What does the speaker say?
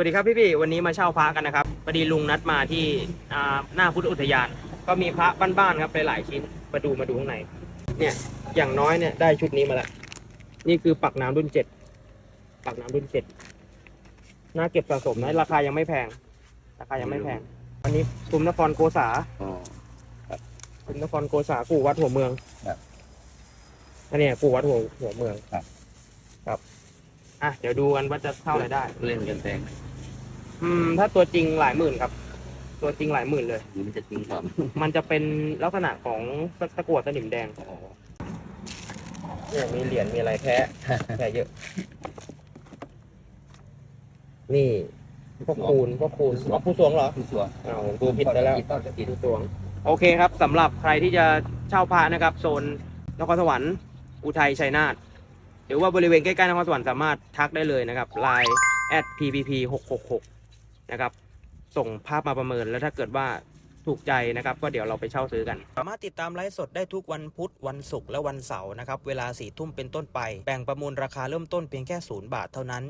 วัสดีครับพี่พี่ๆวันนี้มาเช่าพระกันนะครับพอดีลุงนัดมาที่อ่าหน้าพุทธอุทยาน ก็มีพระบ้านๆครับหลายๆชิ้นมาดูมาดูข้างในเนี่ยอย่างน้อยเนี่ยได้ชุดนี้มาแล้วนี่คือปักน้ำรุ่นเจ็ดปักน้ำรุ่นเจ็ดน่าเก็บสะสมนะราคายังไม่แพง ราคายังไม่แพงอันนี้คุมนครโกษาอ๋อคุมนครโกษากู่วัดหัวเมืองครับอันเนี้ยกู่วัดหัวหัวเมืองครับ ครับอะเดี๋ยวดูกันว่าจะเท่าไหร่ได้ เล่นกันแพง อืม ถ้าตัวจริงหลายหมื่นครับ ตัวจริงหลายหมื่นเลย หรือมันจะจริงความมันจะเป็นลักษณะของตะกั่วสนิมแดงอ๋อเนี่ยมีเหรียญมีอะไรแท้แท้เยอะ นี่พวกคูณพวกคูณอ๋อผู้สวงเหรอผู้สัวอ้าวดูผิดไปแล้วต้นจะกินผู้สวง โอเคครับสำหรับใครที่จะเช่าพระนะครับ โซนนครสวรรค์อุทัยชัยนาทหรือว่าบริเวณใกล้ๆนครสวรรค์สามารถทักได้เลยนะครับ line at ppp 666 นะครับ ส่งภาพมาประเมินแล้วถ้าเกิดว่าถูกใจนะครับ ก็เดี๋ยวเราไปเช่าซื้อกัน สามารถติดตามไลฟ์สดได้ทุกวันพุธวันศุกร์และวันเสาร์นะครับ เวลาสี่ทุ่มเป็นต้นไป แบ่งประมูลราคาเริ่มต้นเพียงแค่ศูนย์บาทเท่านั้น